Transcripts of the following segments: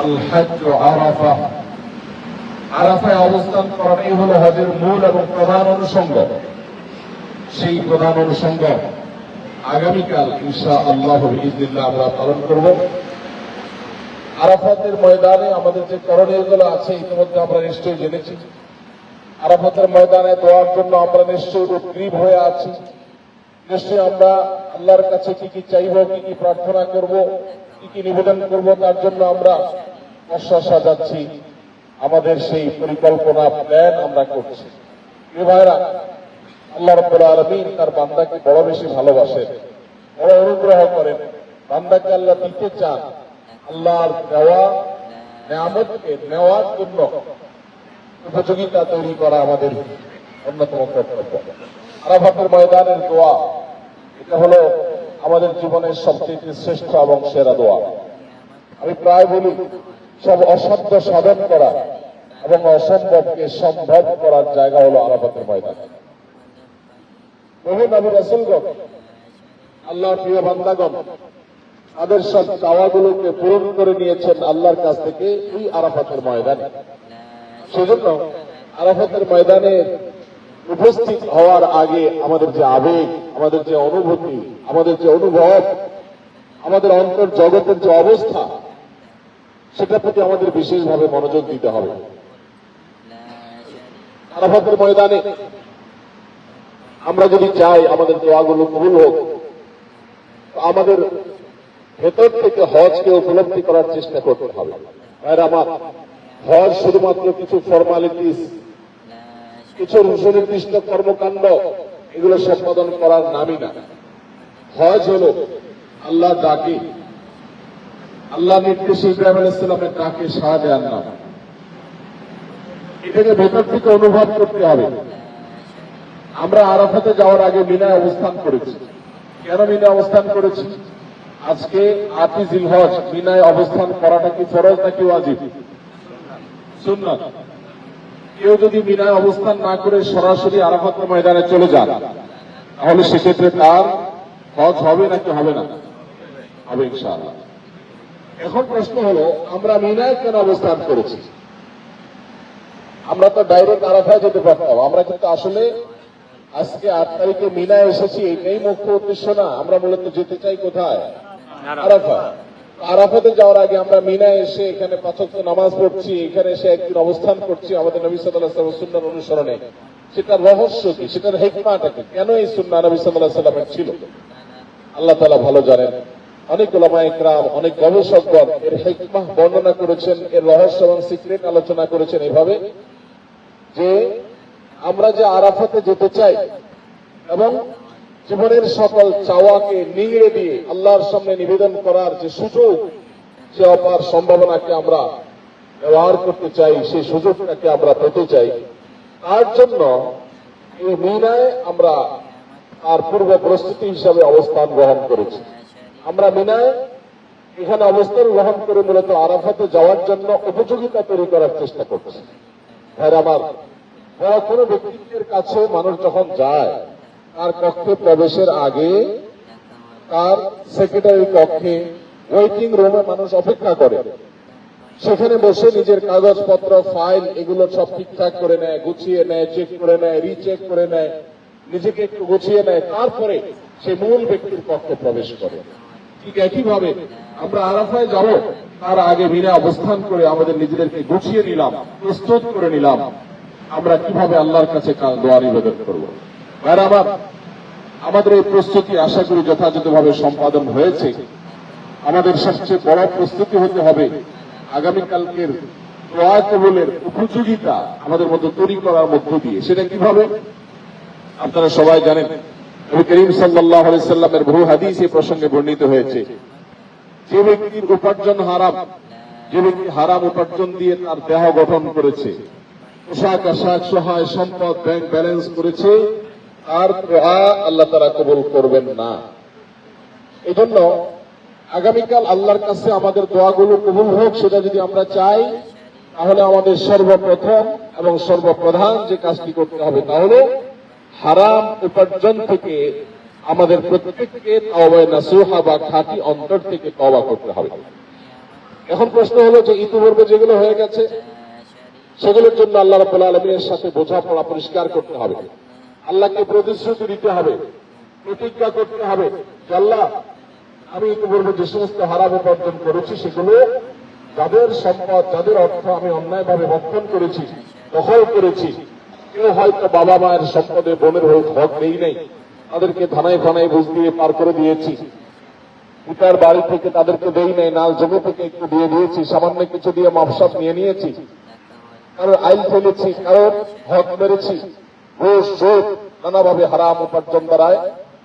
আল হজ্জ আরাফা। আরাফায় অবস্থান করাটাই হলো হজের মূল এবং প্রধান অনুষঙ্গ। সেই প্রধান অনুষঙ্গ আগামীকাল ইনশা আল্লাহ আমরা পালন করব। আরাফাতের ময়দানে আমাদের যে করণীয়গুলো আছে ইতিমধ্যে আমরা নিশ্চয়ই জেনেছি। আরাফাতের ময়দানে দোয়ার জন্য আমরা নিশ্চয়ই উদ্গ্রীব হয়ে আছি। নিশ্চয়ই আমরা আল্লাহর কাছে কি কি চাইব, কি কি প্রার্থনা করব কি কি নিবেদন করব তার জন্য আমরা আশ্বাস সাজাচ্ছি। আমাদের সেই পরিকল্পনা প্ল্যান আমরা করছি। ভাইরা আল্লাহ রব্বুল আলমিন তার বান্দাকে বড় বেশি ভালোবাসেন বড় অনুগ্রহ করেন। বান্দাকে আল্লাহ দিতে চান, আল্লাহর দেওয়া নেয়ামতকে নেওয়ার জন্য উপযোগিতা তৈরি করা আমাদের অন্যতম কর্তব্য। আরাফাতের ময়দানের দোয়া, এটা হলো আমাদের জীবনের সবচেয়ে শ্রেষ্ঠ এবং সেরা দোয়া। আমি প্রায় বলি, সব অসাধ্য সাধন করা এবং অসম্ভবকে সম্ভব করার জায়গা হলো আরাফাতের ময়দান। বহু নবী রাসুলগণ, আল্লাহর প্রিয় বান্দাগণ, তাদের সব চাওয়াগুলোকে পূরণ করে নিয়েছেন আল্লাহর কাছ থেকে এই আরাফাতের ময়দানে। সেজন্য আরাফাতের ময়দানে উপস্থিত হওয়ার আগে আমাদের যে আবেগ, আমাদের যে অনুভূতি, আমাদের যে অনুভব, আমাদের অন্তর জগতের যে অবস্থা, সেটার প্রতি আমাদের বিশেষভাবে মনোযোগ দিতে হবে। আরাফাতের ময়দানে আমরা যদি চাই আমাদের দোয়াগুলো কবুল হোক আমাদের ভেতর থেকে হজকে উপলব্ধি করার চেষ্টা করতে হবে। আমার, হজ শুধুমাত্র কিছু ফর্মালিটিস কিছু সুনির্দিষ্ট কর্মকাণ্ড, এগুলো সম্পাদন করার নামই না। হজ হল আল্লাহ ডাকে। আল্লাহ নির্দেশে ইব্রাহিম আলাইসালামের ডাকে সাড়া দেওয়ার নাম। এটাকে ভেতর থেকে অনুভব করতে হবে। আমরা আরাফাতে যাওয়ার আগে মিনায় অবস্থান করেছি। কেন মিনায় অবস্থান করেছি? আজকে আটি জিলহজ, মিনায় অবস্থান করাটা কি ফরজ নাকি ওয়াজিব? সুন্নাত। কেউ যদি মিনায় অবস্থান না করে সরাসরি আরাফাত ময়দানে চলে যান, তাহলে সেক্ষেত্রে তার হজ হবে নাকি হবে না? হবে ইনশাআল্লাহ। এখন প্রশ্ন হলো, আমরা মিনায় কেন অবস্থান করেছি? আমরা তো ডাইরেক্ট আরাফায় যেতে পারতাম। আমরা কিন্তু আসলে আজকে আট তারিখে মিনায় এসেছি, এটাই মুখ্য উদ্দেশ্য না। আমরা মূলত যেতে চাই কোথায়? আরাফা আরাফাতে যাওয়ার আগে আমরা মিনা এসে এখানে পাঁচক নামাজ পড়ছি, এখানে এসে একদিন অবস্থান করছি আমাদের নবী সাল্লাহ সুন্নার অনুসরণে। সেটার রহস্য কি? সেটার হেকমাটা কি? কেন এই সুন্না নবী সাল্লাহ সাল্লামের ছিল? আল্লাহ তালা ভালো জানেন, অনেক একরাম, অনেক গবেষকগণ এর হেকমাহ বর্ণনা করেছেন, এর রহস্য এবং সিক্রেট আলোচনা করেছেন এভাবে যে আমরা যে আরাফাতে যেতে চাই এবং জীবনের সকল চাওয়াকে নিংড়ে দিয়ে আল্লাহর সামনে নিবেদন করার যে সুযোগ, সে অপার সম্ভাবনাকে আমরা ব্যবহার করতে চাই, সেই সুযোগটাকে আমরা পেতে চাই। তার জন্য এই মিনায় আমরা আর পূর্ব প্রস্তুতি হিসাবে অবস্থান গ্রহণ করেছি। আমরা মিনায় এখানে অবস্থান গ্রহণ করে মূলত আরাফাতে যাওয়ার জন্য উপযোগিতা তৈরি করার চেষ্টা করছি। ভাই আমার কোনো ব্যক্তিত্বের কাছে মানুষ যখন যায় তার কক্ষে প্রবেশের আগে তার সেক্রেটারি কক্ষে ওয়েটিং রুমে মানুষ অপেক্ষা করে। সেখানে বসে নিজের কাগজপত্র ফাইল এগুলো সব ঠিকঠাক করে নেয়, গুছিয়ে নেয় চেক করে নেয় রিচেক করে নেয়, নিজেকে একটু গুছিয়ে নেয়। তারপরে সে মূল ব্যক্তির কক্ষে প্রবেশ করে। ঠিক একইভাবে আমরা আরাফায় যাব, তার আগে বিনা অবস্থান করে আমাদের নিজেদেরকে গুছিয়ে নিলাম, প্রস্তুত করে নিলাম। আমরা কীভাবে আল্লাহর কাছে দোয়া নিবেদন করব? আর আমার, আমাদের এই প্রস্তুতি আশা করি যথাযথভাবে সম্পাদন হয়েছে। আমাদের সবচেয়ে বড় প্রস্তুতি হতে হবে আগামীকালকের দোয়া কবলের উপযোগিতা আমাদের মধ্যে তৈরি করার মধ্য দিয়ে। সেটা কীভাবে? আপনারা সবাই জানেন, নবী করিম সাল্লাহ সাল্লামের বহু হাদিস এই প্রসঙ্গে বর্ণিত হয়েছে। যে ব্যক্তির উপার্জন হারাম, যে ব্যক্তি হারাম উপার্জন দিয়ে তার দেহ গঠন করেছে, পোশাক আশাক সহায় সম্পদ ব্যাংক ব্যালেন্স করেছে আর দোয়া আল্লাহ তারা কবুল করবেন না। এই জন্য আগামীকাল আল্লাহর কাছে আমাদের দোয়াগুলো কবুল হোক, সেটা যদি আমরা চাই, তাহলে আমাদের সর্বপ্রথম এবং সর্বপ্রধান যে কাজটি করতে হবে তাহলে হারাম উপার্জন থেকে আমাদের প্রত্যেককে তওবায় নাসুহা বা খাঁটি অন্তর থেকে তওবা করতে হবে। এখন প্রশ্ন হলো যে ইতিপূর্বে যেগুলো হয়ে গেছে, সেগুলোর জন্য আল্লাহ রাব্বুল আলমীর সাথে বোঝাপড়া পরিষ্কার করতে হবে। আল্লাহকে প্রতিশ্রুতি দিতে হবে, প্রতিজ্ঞা করতে হবে আল্লাহ, আমি ইতিপূর্বে যে সমস্ত হারাম উপার্জন করেছি সেগুলো যাদের সম্পদ, যাদের অর্থ আমি অন্যায়ভাবে রক্ষণ করেছি, দখল করেছি, কেউ হয়তো বাবা মায়ের সম্পদে বোনের হক নেই নেই, তাদেরকে থানায় ফানায় বুঝ দিয়ে পার করে দিয়েছি। পিতার বাড়ি থেকে তাদেরকে দেই নাই, নাল জমি থেকে একটু দিয়ে দিয়েছি, সামান্য কিছু দিয়ে মাপসাপ নিয়ে নিয়েছি। কারোর আইল ফেলেছি, কারোর হক মেরেছি। ঘুষ সুদ নানাভাবে হারাম উপার্জন দ্বারায়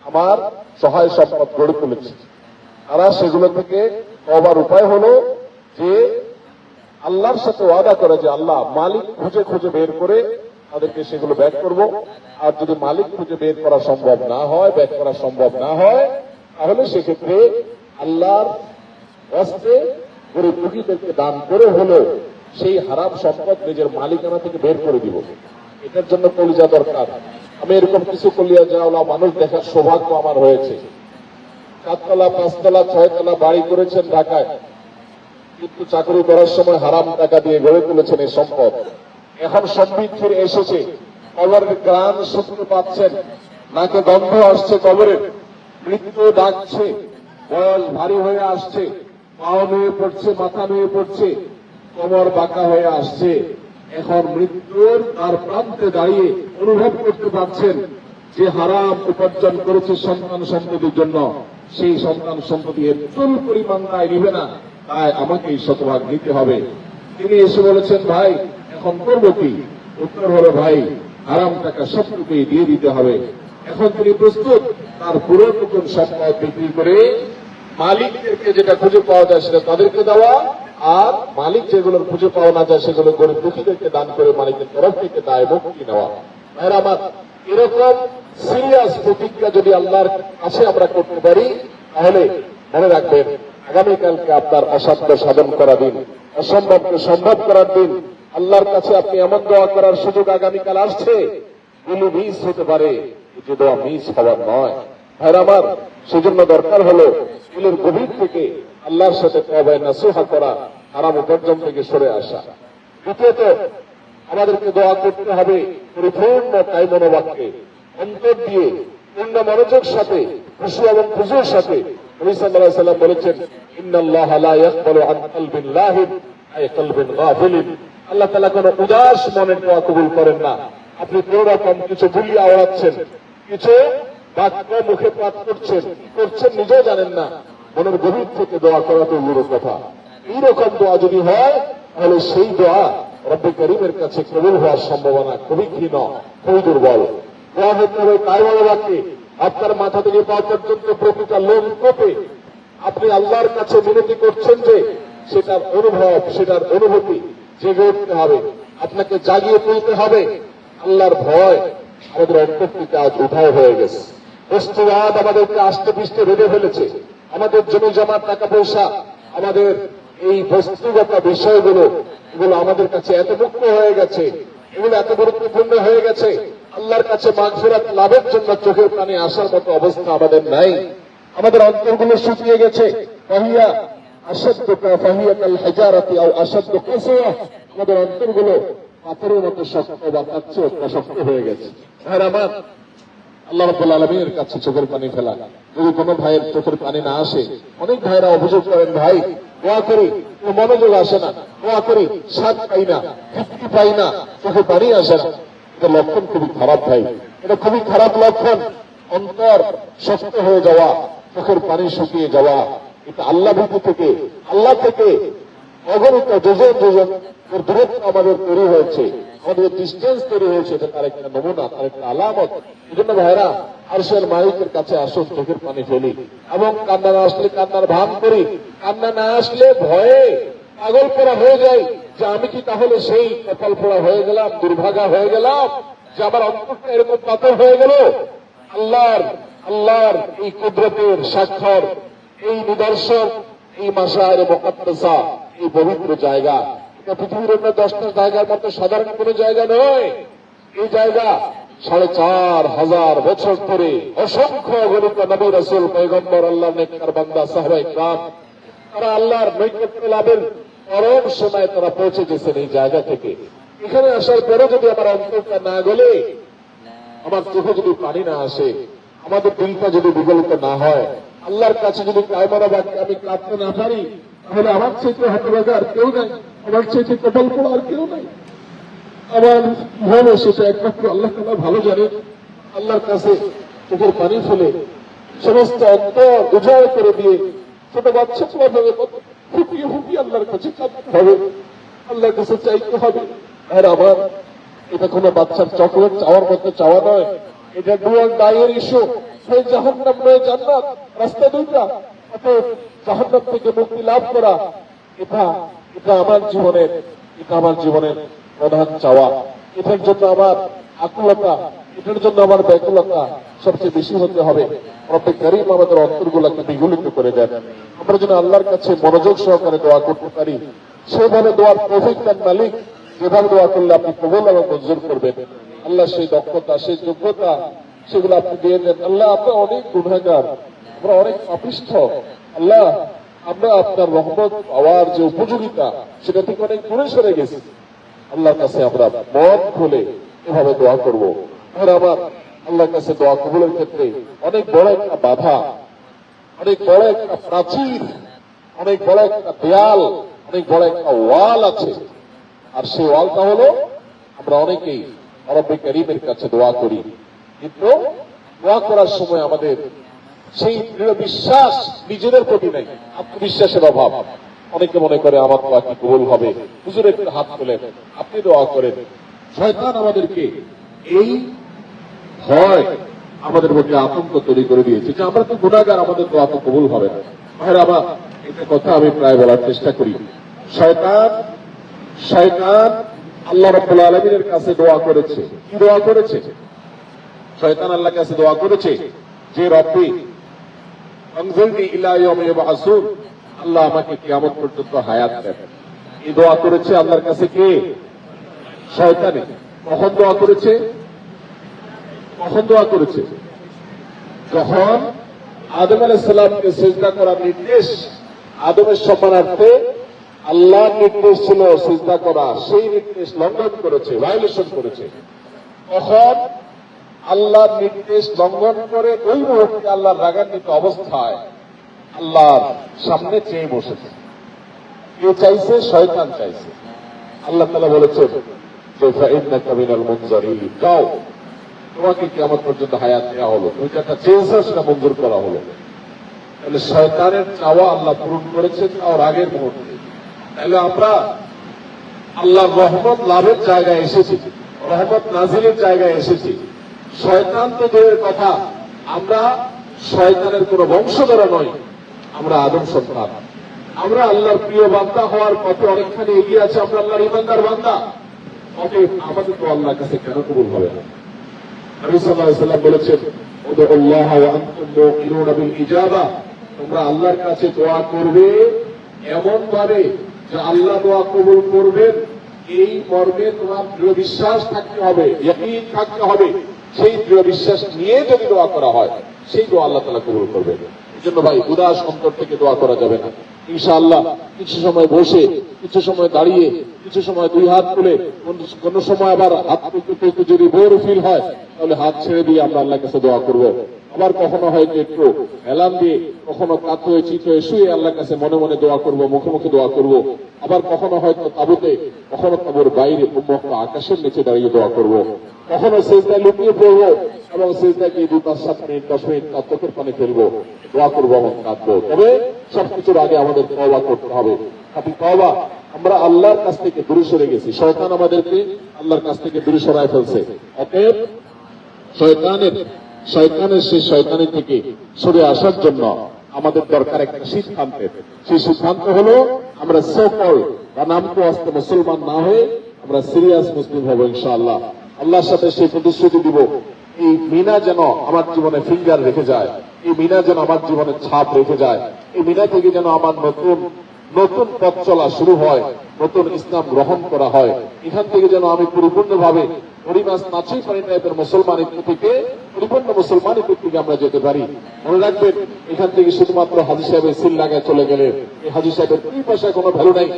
আমার সহায় সম্পদ গড়ে তুলেছি। তারা সেগুলো থেকে পাওয়ার উপায় হলো যে আল্লাহর সাথে ওয়াদা করে যে আল্লাহ মালিক খুঁজে খুঁজে বের করে তাদেরকে সেগুলো ব্যাক করব। আর যদি মালিক খুঁজে বের করা সম্ভব না হয়, ব্যাক করা সম্ভব না হয়, তাহলে সেক্ষেত্রে আল্লাহর অস্ত্রে গরিব দুঃখীদেরকে দান করে হলেও সেই হারাম সম্পদ নিজের মালিকানা থেকে বের করে দিব। এটার জন্য কলিজা দরকার। আমি এরকম কিছু কলিয়া যাওয়া মানুষ দেখার সৌভাগ্য আমার হয়েছে। সাততলা, পাঁচতলা, ছয়তলা বাড়ি করেছেন ঢাকায়। কিন্তু চাকরি করার সময় হারাম টাকা দিয়ে গড়ে তুলেছেন এই সম্পদ। এখন সম্বিত ফিরে এসেছে। কবরের গ্রাম শুনতে পাচ্ছেন। নাকে গন্ধ আসছে কবরের মৃত্যু ডাকছে। বয়স ভারী হয়ে আসছে। পাও নুয়ে পড়ছে, মাথা নুয়ে পড়ছে। কোমর বাঁকা হয়ে আসছে। এখন মৃত্যুর তার প্রান্তে দাঁড়িয়ে অনুভব করতে পারছেন যে হারাম উপার্জন করেছে সন্তান সম্পত্তির জন্য। সেই সন্তান সম্পত্তি এর চুল পরিমাণ দায় নিবে না, তাই আমাকে শতভাগ নিতে হবে। তিনি এসে বলেছেন, ভাই, এখন করব কি? উত্তর হলো, ভাই, হারাম টাকা সবটুকুই দিয়ে দিতে হবে। এখন তিনি প্রস্তুত, তার পুরোটুকুন সম্পদ বিক্রি করে মালিকদেরকে যেটা খুঁজে পাওয়া যায় সেটা তাদেরকে দেওয়া আর মালিক যেগুলোর খুঁজে পাওয়া না যায়, সেগুলো গরিব দুঃখীদেরকে দান করে মালিকের তরফ থেকে দায় মুক্তি নেওয়া। আমার, এরকম সিরিয়াস প্রতিজ্ঞা যদি আল্লাহর কাছে আমরা করতে পারি, তাহলে মনে রাখবেন, আগামীকালকে আপনার অসাধ্য সাধন করা দিন, অসম্ভবকে সম্ভব করার দিন, আল্লাহর কাছে আপনি এমন দোয়া করার সুযোগ আগামীকাল আসছে গুলো মিস হতে পারে, যে দোয়া মিস হওয়ার নয়। ভাইরা আমার, সেজন্য দরকার হলো, দিলের গভীর থেকে আল্লাহর সাথে নাসিহা করা হারাম উপার্জন থেকে সরে আসা। দ্বিতীয়ত, আমাদেরকে দোয়া করতে হবে পরিপূর্ণ তাই মনোবাক্যে অন্তর দিয়ে পূর্ণ মনোযোগ সাথে, খুশি এবং খুশির সাথে আল্লাহ করেন না। আপনি কিছু কিছু মুখে করছেন করছেন, নিজেও জানেন না। মনের গভীর থেকে দোয়া করা তো বড় কথা। এইরকম দোয়া যদি হয়, তাহলে সেই দোয়া রব্বে করিমের কাছে কবুল হওয়ার সম্ভাবনা খুবই ক্ষীণ, খুবই দুর্বল। দোয়া হতে হবে তাই বলা বাক্যে আপনার মাথা থেকে পা পর্যন্ত প্রতিটা লোম কোপে। আপনি আল্লাহর কাছে বিনতি করছেন যে সেটার অনুভব, সেটার অনুভূতি জেগে উঠতে হবে, আপনাকে জাগিয়ে তুলতে হবে। আল্লাহর ভয় আমাদের অন্তর থেকে আজ উঠাও হয়ে গেছে। বস্তুবাদ আমাদেরকে আস্তে পিস্তে বেঁধে ফেলেছে। আমাদের জমি জমা টাকা পয়সা, আমাদের এই বস্তুগত বিষয়গুলো, এগুলো আমাদের কাছে এত মুক্ত হয়ে গেছে, এগুলো এত গুরুত্বপূর্ণ হয়ে গেছে, আল্লাহর কাছে মাগফিরাত লাভের জন্য চোখের প্রাণে আসার মতো অবস্থা আমাদের নাই। আমাদের অন্তরগুলো শুকিয়ে গেছে। ফাহিয়া আসাদ্দ ফাহিয়া হাজারাতি আও আসাদ্দ কাসিয়া। আমাদের অন্তরগুলো পাথরের মতো শক্ত বা তার চেয়ে শক্ত হয়ে গেছে। ভাইরা আমার আল্লাহ রাব্বুল আলামিনের কাছে চোখের পানি ফেলা। যদি কোনো ভাইয়ের চোখের পানি না আসে, অনেক ভাইরা অভিযোগ করেন, ভাই, দোয়া করি মনোযোগ আসে না, দোয়া করি, স্বাদ পাই না, তৃপ্তি পাই না, চোখে পানি আসে না। এটা লক্ষণ খুবই খারাপ, ভাই। এটা খুবই খারাপ লক্ষণ। অন্তর শক্ত হয়ে যাওয়া, চোখের পানি শুকিয়ে যাওয়া, এটা আল্লাহ ভীতি থেকে, আল্লাহ থেকে অগণিত যোজন যোজন দূরত্ব আমাদের তৈরি হয়েছে। আমাদের ডিস্টেন্স তৈরি হয়েছে, এটা তার একটা নমুনা তার একটা আলামত। এই জন্য ভাইরা আরশের মালিকের কাছে আসুন, চোখের পানি ফেলি। এবং কান্না না আসলে কান্নার ভান করি। কান্না না আসলে ভয়ে পাগল পড়া হয়ে যায় যে আমি কি তাহলে সেই কপাল পোড়া হয়ে গেলাম, দুর্ভাগা হয়ে গেলাম, যে আমার অন্তরটা এরকম পাথর হয়ে গেল? আল্লাহর আল্লাহর এই কুদরতের স্বাক্ষর, এই নিদর্শন, এই মাসায়ের মোকাদ্দাসা, এই পবিত্র জায়গা। পৃথিবীর অন্য দশটা জায়গার মতো সাধারণ কোনো জায়গা নয়। এই জায়গা সাড়ে চার হাজার বছর ধরে অসংখ্য অগণিত নবী রসুল পৈগম্বর আল্লাহ নেকর বান্দা সাহবাই গ্রাম তারা আল্লাহর নৈকট্য লাভের পরম সময় তারা পৌঁছে গেছেন এই জায়গা থেকে। এখানে আসার পরে যদি আমার অন্তরটা না গলে, আমার চোখে যদি পানি না আসে, আমাদের দিলটা যদি বিগলিত না হয়, আল্লাহর কাছে যদি কায়মারা বাক্যে আমি কাঁদতে না পারি তাহলে আমার চাইতে হতভাগা আর কেউ নাই, আমার চাইতে কপাল পড়া আর কেউ নাই। আমার মন এসেছে একমাত্র আল্লাহ তালা ভালো জানে, আল্লাহর কাছে চোখের পানি ফেলে সমস্ত অন্ত উজাড় করে দিয়ে ছোট বাচ্চা ছোট ভাবে ফুটিয়ে ফুটিয়ে আল্লাহর কাছে কাঁদতে হবে। আল্লাহর কাছে চাইতে হবে, আর আমার এটা কোনো বাচ্চার চকলেট চাওয়ার মতো চাওয়া নয়। এটা ডুয়াল দায়ের ইস্যু। সেই জাহান্নাম নয় জান্নাত, রাস্তা দুইটা। অতএব জাহান্নাম থেকে মুক্তি লাভ করা, এটা এটা আমার জীবনের, এটা আমার জীবনের প্রধান চাওয়া। এটার জন্য আমার আকুলতা, এটার জন্য আমার ব্যাকুলতা সবচেয়ে বেশি হতে হবে। প্রত্যেক করিম আমাদের অন্তরগুলোকে বিগলিত করে দেন। আমরা যেন আল্লাহর কাছে মনোযোগ সহকারে দোয়া করতে পারি। সেভাবে দোয়ার প্রফিক দেন মালিক। যেভাবে দোয়া করলে আপনি প্রবল এবং মঞ্জুর করবেন। আল্লাহ সেই দক্ষতা, সেই যোগ্যতা, সেগুলো আপনি দিয়ে দেন। আল্লাহ আমরা অনেক গুণাগার। আমরা অনেক অপিষ্ঠ আল্লাহ, আমরা আপনার রহমত, পাওয়ার যে উপযোগিতা, সেটা থেকে অনেক দূরে সরে গেছি। আল্লাহর কাছে আমরা মন খুলে এভাবে দোয়া করব। আবার আল্লাহর কাছে দোয়া কবুলের ক্ষেত্রে অনেক বড় একটা বাধা, অনেক বড় একটা প্রাচীর, অনেক বড় একটা দেয়াল, অনেক বড় একটা ওয়াল আছে। আর সেই ওয়ালটা হলো, আমরা অনেকেই অরব্বে করিমের কাছে দোয়া করি। কিন্তু দোয়া করার সময় আমাদের সেই দৃঢ় বিশ্বাস নিজেদের প্রতি নেই, আত্মবিশ্বাসের অভাব। অনেকে মনে করে আমার দোয়া কি কবুল হবে? হুজুর একটু হাত তোলেন আপনি দোয়া করেন। শয়তান আমাদেরকে এই ভয় আমাদের মধ্যে আতঙ্ক তৈরি করে দিয়েছে যে আমরা তো গুণাগার আমাদের দোয়া তো কবুল হবে না। ভাইয়ের, আমার একটা কথা আমি প্রায় বলার চেষ্টা করি। শয়তান শয়তান আল্লাহ রব্বুল আলমিনের কাছে দোয়া করেছে। কি দোয়া করেছে? শয়তান আল্লাহ কাছে দোয়া করেছে যে, রব্বি আল্লাহ আমাকে কিয়ামত পর্যন্ত হায়াত দেন এই দোয়া করেছে আল্লাহর কাছে কে? শয়তানে। কখন দোয়া করেছে? কখন দোয়া করেছে? যখন আদম আলাইসাল্লামকে সেজদা করার নির্দেশ, আদমের সম্মানার্থে আল্লাহ নির্দেশ ছিল সেজদা করা। সেই নির্দেশ লঙ্ঘন করেছে ভায়োলেশন করেছে। তখন আল্লাহর নির্দেশ লঙ্ঘন করে ওই মুহূর্তে আল্লাহর রাগান্বিত অবস্থায় আল্লাহর সামনে চেয়ে বসেছে। কে চাইছে? শয়তান চাইছে। আল্লাহ তালা বলেছে যাও। তোমাকে কেমন পর্যন্ত হায়াত দেওয়া হলো। তুমি যেটা চেয়েছো, সেটা মঞ্জুর করা হলো। তাহলে শয়তানের চাওয়া আল্লাহ পূরণ করেছেন তার আগের মুহূর্তে। তাহলে আমরা আল্লাহর রহমত লাভের জায়গায় এসেছি, রহমত নাজিলের জায়গায় এসেছি। শয়তান তো দূরের কথা। আমরা শয়তানের কোন বংশধরা নই, আমরা আদম সন্তান। আমরা আল্লাহর প্রিয় বান্দা হওয়ার পথে অনেকখানি এগিয়ে আছে, আমরা আল্লাহর ইমানদার বান্দা। অতএব আমাদের তো আল্লাহর কাছে কেন কবুল হবে না? তোমরা আল্লাহর কাছে দোয়া করবে এমন ভাবে যে আল্লাহ দোয়া কবুল করবেন। এই মর্মে তোমার দৃঢ় বিশ্বাস থাকতে হবে থাকতে হবে। সেই দৃঢ় বিশ্বাস নিয়ে যদি দোয়া করা হয়, সেই দোয়া আল্লাহ তাআলা কবুল করবেন। এই জন্য ভাই, উদাস অন্তর থেকে দোয়া করা যাবে না। ইনশাআল্লাহ কিছু সময় বসে, কিছু সময় দাঁড়িয়ে, কিছু সময় দুই হাত তুলে, কোন- সময় আবার হাত তুলতে তুলতে যদি বোর ফিল হয়, তাহলে হাত ছেড়ে দিয়ে আমরা আল্লাহর কাছে দোয়া করব। আবার কখনো হয়তো একটু এলাম দিয়ে, কখনো কাত হয়ে চিত হয়ে শুয়ে আল্লাহর কাছে মনে মনে দোয়া করব, মুখে মুখে দোয়া করব। আবার কখনো হয়তো তাবুতে, কখনো তাবুর বাইরে উন্মুক্ত আকাশের নিচে দাঁড়িয়ে দোয়া করব। কখনো সেজদায় লুকিয়ে পড়ব এবং সেজদায় গিয়ে দুই পাঁচ সাত মিনিট, দশ মিনিট তার চোখের পানি ফেলব, দোয়া করব এবং কাঁদবো। তবে সবকিছুর আগে আমাদের তওবা করতে হবে। আপনি তওবা। আমরা আল্লাহর কাছ থেকে দূরে সরে গেছি। শয়তান আমাদেরকে আল্লাহর কাছ থেকে দূরে সরায় ফেলছে। অতএব শয়তানের শয়তানের সেই শয়তানের থেকে সরে আসার জন্য আমাদের দরকার একটা সিদ্ধান্তের সেই সিদ্ধান্ত হলো আমরা সকল বা নামকে আসতে মুসলমান না হয়ে আমরা সিরিয়াস মুসলিম হব ইনশাআল্লাহ। আল্লাহর সাথে সেই প্রতিশ্রুতি দিব। এই মিনা যেন আমার জীবনে ফিঙ্গার রেখে যায়। এই মিনা যেন আমার জীবনে ছাপ রেখে যায়। এই মিনা থেকে যেন আমার নতুন নতুন পথ চলা শুরু হয়, নতুন ইসলাম গ্রহণ করা হয়। এখান থেকে যেন আমি পরিপূর্ণভাবে হরিমাস নাচি পানি টাইপের মুসলমান থেকে, পরিপূর্ণ মুসলমানের থেকে আমরা যেতে পারি। মনে রাখবেন, এখান থেকে শুধুমাত্র হাজি সাহেবের সিল লাগায় চলে গেলে। এই হাজি সাহেবের দুই পয়সায় কোনো ভ্যালু নাই।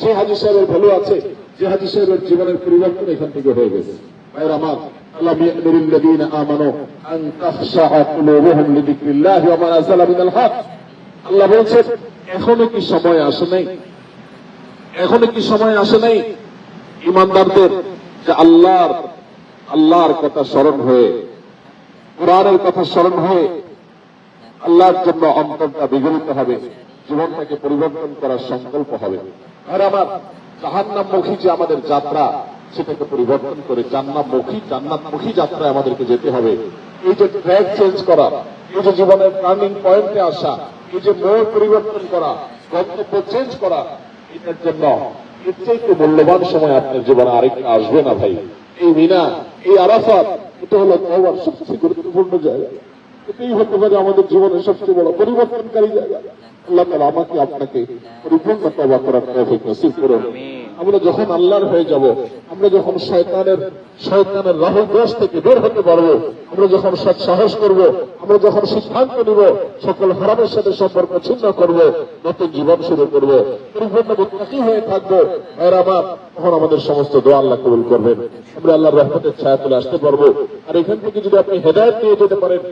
সেই হাজি সাহেবের ভ্যালু আছে। যে হাজি সাহেবের জীবনের পরিবর্তন এখান থেকে হয়ে গেছে। ভাইয়ের আমার আল্লাহ ইয়ামিরুল্লাযীনা আমানু আন তাখশাআ কুলুবুহুম লিযিকরিল্লাহি ওয়া মা নাযালা মিনাল হক আল্লাহ বলছেন, এখনও কি সময় আসে নাই? এখনও কি সময় আসে নাই? ইমানদারদের যে আল্লাহর আল্লাহর কথা স্মরণ হয়ে, কোরআনের কথা স্মরণ হয়ে আল্লাহর জন্য অন্তরটা বিগলিত হবে, জীবনটাকে পরিবর্তন করার সংকল্প হবে। আর আমার জাহান্নামমুখী যে আমাদের যাত্রা সেটাকে পরিবর্তন করে জান্নাতমুখী জান্নাতমুখী যাত্রায় আমাদেরকে যেতে হবে। এই যে ট্র্যাক চেঞ্জ করা, এই যে জীবনের টার্নিং পয়েন্টে আসা, এই যে মোড় পরিবর্তন করা, গন্তব্য চেঞ্জ করা, এটার জন্য এর চাইতে মূল্যবান সময় আপনার জীবনে আরেকটা আসবে না ভাই। এই মিনা, এই আরাফাত, এটা হলো তওবার সবচেয়ে গুরুত্বপূর্ণ জায়গা। এটাই হতে পারে আমাদের জীবনের সবচেয়ে বড় পরিবর্তনকারী জায়গা। আল্লাহ তালা আমাকে আপনাকে পরিপূর্ণ তবা করার তৌফিক নসিব করুন। আমরা যখন আল্লাহর হয়ে যাব, আমরা যখন শয়তানের শয়তানের রাহুল দোষ থেকে বের হতে পারব, আমরা যখন সৎ সাহস করব, আমরা যখন সিদ্ধান্ত নিব, সকল হারামের সাথে সম্পর্ক ছিন্ন করব, নতুন জীবন শুরু করব। পরিপূর্ণ মুত্তাকি হয়ে থাকব। আমার, তখন আমাদের সমস্ত দোয়া আল্লাহ কবুল করবেন। আমরা আল্লাহর রহমতের ছায়া তুলে আসতে পারব। আর এখান থেকে যদি আপনি হেদায়ত নিয়ে যেতে পারেন,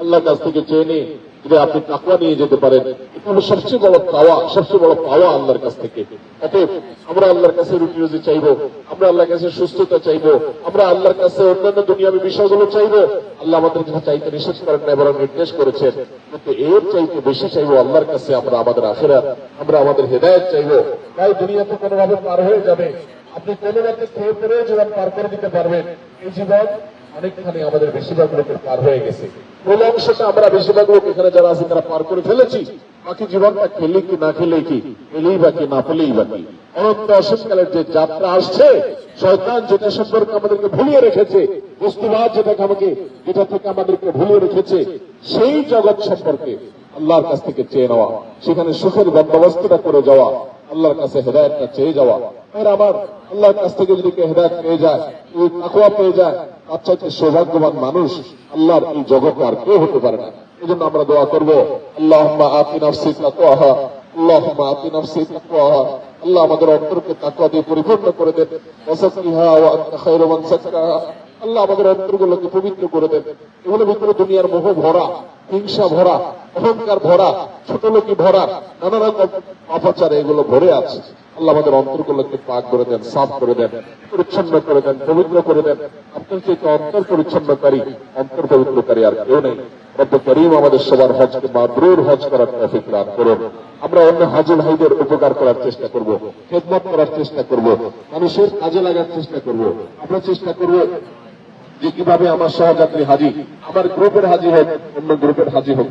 আল্লাহর কাছ থেকে চেয়ে নিয়ে যদি আপনি টাকা নিয়ে যেতে পারেন, এটা হলো সবচেয়ে বড় পাওয়া, সবচেয়ে বড় পাওয়া আল্লাহর কাছ থেকে। অতএব আমরা আল্লাহর কাছে রুটি রুজি চাইব, আমরা আল্লাহর কাছে সুস্থতা চাইব, আমরা আল্লাহর কাছে অন্যান্য দুনিয়াবী বিষয়গুলো চাইব। আল্লাহ আমাদের যা চাইতে নিষেধ করেন না এবং নির্দেশ করেছেন। কিন্তু এর চাইতে বেশি চাইব আল্লাহর কাছে আমরা আমাদের আখেরা, আমরা আমাদের হেদায়ত চাইব। তাই দুনিয়াতে কোনোভাবে পার হয়ে যাবে। আপনি কোনো রাতে খেয়ে পেরেও জীবন পার করে দিতে পারবেন। এই জীবন অনেকখানি আমাদের বেশিরভাগ লোকের পার হয়ে গেছে। মূল অংশটা আমরা বেশিরভাগ লোক এখানে যারা আছে তারা পার করে ফেলেছি। বাকি জীবনটা খেলি কি, না খেলেই কি পেলেই বাকি না পেলেই বাকি অনন্ত অসীমকালের যে যাত্রা আসছে, শয়তান যেটা সম্পর্কে আমাদেরকে ভুলিয়ে রেখেছে, বস্তুবাদ যেটাকে আমাকে, যেটা থেকে আমাদেরকে ভুলিয়ে রেখেছে, সেই জগৎ সম্পর্কে আল্লাহর কাছ থেকে চেয়ে নেওয়া। সেখানে সুখের বন্দোবস্তটা করে যাওয়া। আল্লাহর কাছে হেদায়তটা চেয়ে যাওয়া। আর আমার আল্লাহর কাছ থেকে যদি কেউ হেদায়ত পেয়ে যায় ওই তাকুয়া পেয়ে যায়, তার চাইতে সৌভাগ্যবান মানুষ আল্লাহর এই জগতে আর কেউ হতে পারে না। এই জন্য আমরা দোয়া করব আল্লাহ আতি নাফসি তাকুয়াহা আল্লাহ আতি নাফসি তাকুয়াহা আল্লাহ আমাদের অন্তরকে তাকুয়া দিয়ে পরিপূর্ণ করে দেন। ওয়া খায়রু মান সাক্কাহা আল্লাহ আমাদের অন্তরগুলোকে পবিত্র করে দেন। এগুলোর ভিতরে দুনিয়ার মোহ ভরা, হিংসা ভরা, অহংকার ভরা, ছোট লোকি ভরা, নানা রকম অপচারে এগুলো ভরে আছে। আল্লাহ আমাদের অন্তরগুলোকে পাক করে দেন, সাফ করে দেন, পরিচ্ছন্ন করে দেন, পবিত্র করে দেন। আপনার সেই অন্তর পরিচ্ছন্নকারী, অন্তর পবিত্রকারী আর কেউ নেই। রব্ব করিম আমাদের সবার হজকে মাবরুর হজ করার ট্রাফিক দান করুন। আমরা অন্য হাজুল হাইদের উপকার করার চেষ্টা করব, খেদমত করার চেষ্টা করব, মানুষের কাজে লাগার চেষ্টা করব। আমরা চেষ্টা করব যে কীভাবে আমার সহযাত্রী হাজি আমার গ্রুপের হাজি হোক, অন্য গ্রুপের হাজি হোক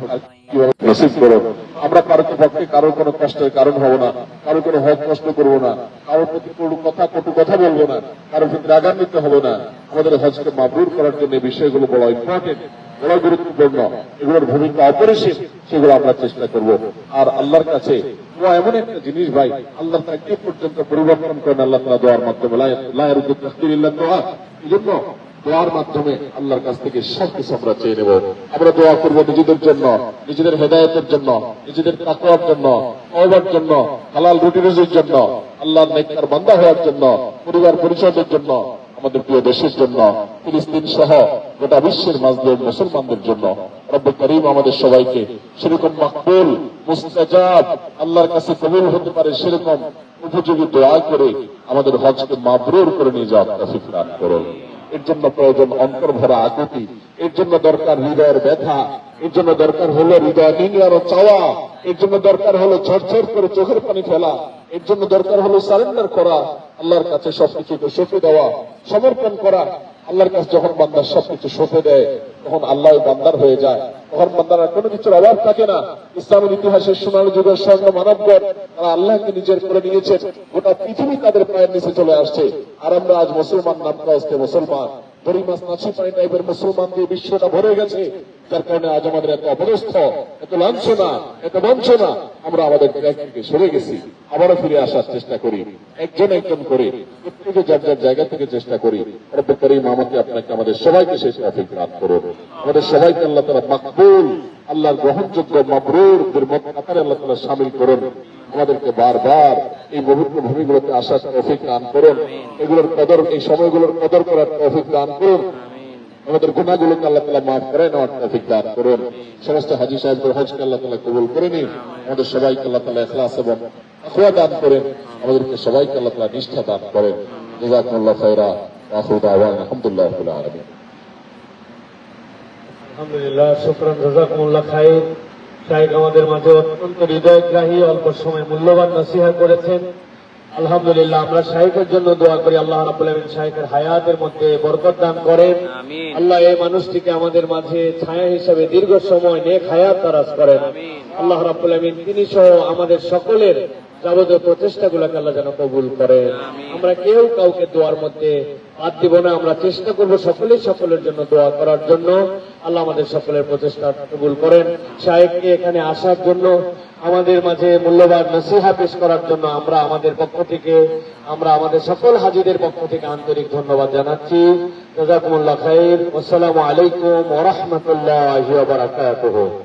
আমরা পক্ষে কোনো কষ্টের কারণ হব না কোনো হক কষ্ট করব না প্রতি কথা, কটু কথা বলব না প্রতি রাগান্বিত না। আমাদের হজকে করার জন্য বিষয়গুলো বড় ইম্পর্টেন্ট বড় গুরুত্বপূর্ণ। এগুলোর ভূমিকা অপরিসীম, সেগুলো আমরা চেষ্টা করব। আর আল্লাহর কাছে এমন একটা জিনিস ভাই, আল্লাহ তারা কে পর্যন্ত পরিবর্তন করেন, আল্লাহ তালা মাধ্যমে। লায়ের উদ্যোগ দোয়া। এই জন্য দোয়ার মাধ্যমে আল্লাহর কাছ থেকে সব কিছু আমরা চেয়ে নেব। আমরা দোয়া করব নিজেদের জন্য, নিজেদের হেদায়তের জন্য, নিজেদের তাকুয়ার জন্য অবার জন্য, হালাল রুটি রুজির জন্য, আল্লাহর নেককার বান্দা হওয়ার জন্য, পরিবার পরিষদের জন্য, আমাদের প্রিয় দেশের জন্য, ফিলিস্তিন সহ গোটা বিশ্বের মাঝদের মুসলমানদের জন্য। রব্ব করিম আমাদের সবাইকে সেরকম মাকবুল, মুস্তাজাব, আল্লাহর কাছে কবুল হতে পারে সেরকম উপযোগী দোয়া করে আমাদের হজকে মাবরুর করে নিয়ে যাওয়ার তফিক দান করুন। এর জন্য প্রয়োজন অন্তর ভরা আকুতি, এর জন্য দরকার হৃদয়ের ব্যথা, এর জন্য দরকার হলো হৃদয় নিংড়ানো চাওয়া, এর জন্য দরকার হলো ঝরঝর করে চোখের পানি ফেলা, এর জন্য দরকার হলো সারেন্ডার করা, আল্লাহর কাছে সবকিছুকে সঁপে দেওয়া, সমর্পণ করা, আল্লাহর কাছে যখন বান্দার সবকিছু সঁপে দেয় তখন আল্লাহ বান্দার হয়ে যায়। তখন বান্দার আর কোনো কিছুর অভাব থাকে না। ইসলামের ইতিহাসের সোনালী যুগের স্বর্ণ মানবগণ তারা আল্লাহকে নিজের করে নিয়েছে। গোটা পৃথিবী তাদের পায়ের নিচে চলে আসছে। আর আমরা আজ মুসলমান নামটা আসছে মুসলমান। মুসলমান দিয়ে বিশ্বটা ভরে গেছে। যার কারণে আজ আমাদের এত এত লাঞ্ছনা, এত বঞ্চনা, আমরা আমাদের সরে গেছি। আবারও ফিরে আসার চেষ্টা করি, একজন একজন করে, প্রত্যেকে যার যার জায়গা থেকে চেষ্টা করি। রব্বে করিম আপনাকে, আমাদের সবাইকে সেই ট্রাফিক করুন। আমাদের সবাইকে আল্লাহ তালা মাকবুল, আল্লাহর গ্রহণযোগ্য কাতারে আল্লাহ তালা সামিল করুন। আমাদেরকে বারবার এই পবিত্র ভূমিগুলোতে আসার তৌফিক দান করুন। এগুলোর কদর, এই সময়গুলোর কদর করার তৌফিক দান করুন। আমাদের গুণাগুলোকে আল্লাহ তালা মাফ করে নেওয়ার তৌফিক দান করুন। সমস্ত হাজি সাহেবদের হজকে আল্লাহ তালা কবুল করে নিন। আমাদের সবাইকে আল্লাহ তালা এখলাস এবং আখোয়া দান করেন। আমাদেরকে সবাইকে আল্লাহ তালা নিষ্ঠা দান করেন। জাজাকুল্লাহ খায়রা আখরুদ আওয়ান আলহামদুলিল্লাহ আলামিন। আলহামদুলিল্লাহ, শুক্রান, জাজাকুমুল্লাহ খাইর। শাহেক আমাদের মাঝে অত্যন্ত হৃদয়গ্রাহী অল্প সময় মূল্যবান নসিহা করেছেন। আলহামদুলিল্লাহ আমরা শাহেকের জন্য দোয়া করি আল্লাহ রাবুল আলমিন শাহেকের হায়াতের মধ্যে বরকত দান করেন। আল্লাহ এই মানুষটিকে আমাদের মাঝে ছায়া হিসাবে দীর্ঘ সময় নেক হায়াত তারাজ করেন। আল্লাহ রাবুল আলমিন তিনি সহ আমাদের সকলের যাবতীয় প্রচেষ্টাগুলোকে আল্লাহ যেন কবুল করেন। আমরা কেউ কাউকে দোয়ার মধ্যে বাদ দিব না আমরা চেষ্টা করব সকলেই সকলের জন্য দোয়া করার জন্য। আল্লাহ আমাদের সকলের প্রচেষ্টা কবুল করেন। সাহেবকে এখানে আসার জন্য, আমাদের মাঝে মূল্যবান নসিহা পেশ করার জন্য আমরা আমাদের পক্ষ থেকে, আমরা আমাদের সকল হাজিদের পক্ষ থেকে আন্তরিক ধন্যবাদ জানাচ্ছি। জাজাকুমুল্লাহ খাইর। আসসালামু আলাইকুম ওয়া রাহমাতুল্লাহি ওয়া বারাকাতুহু।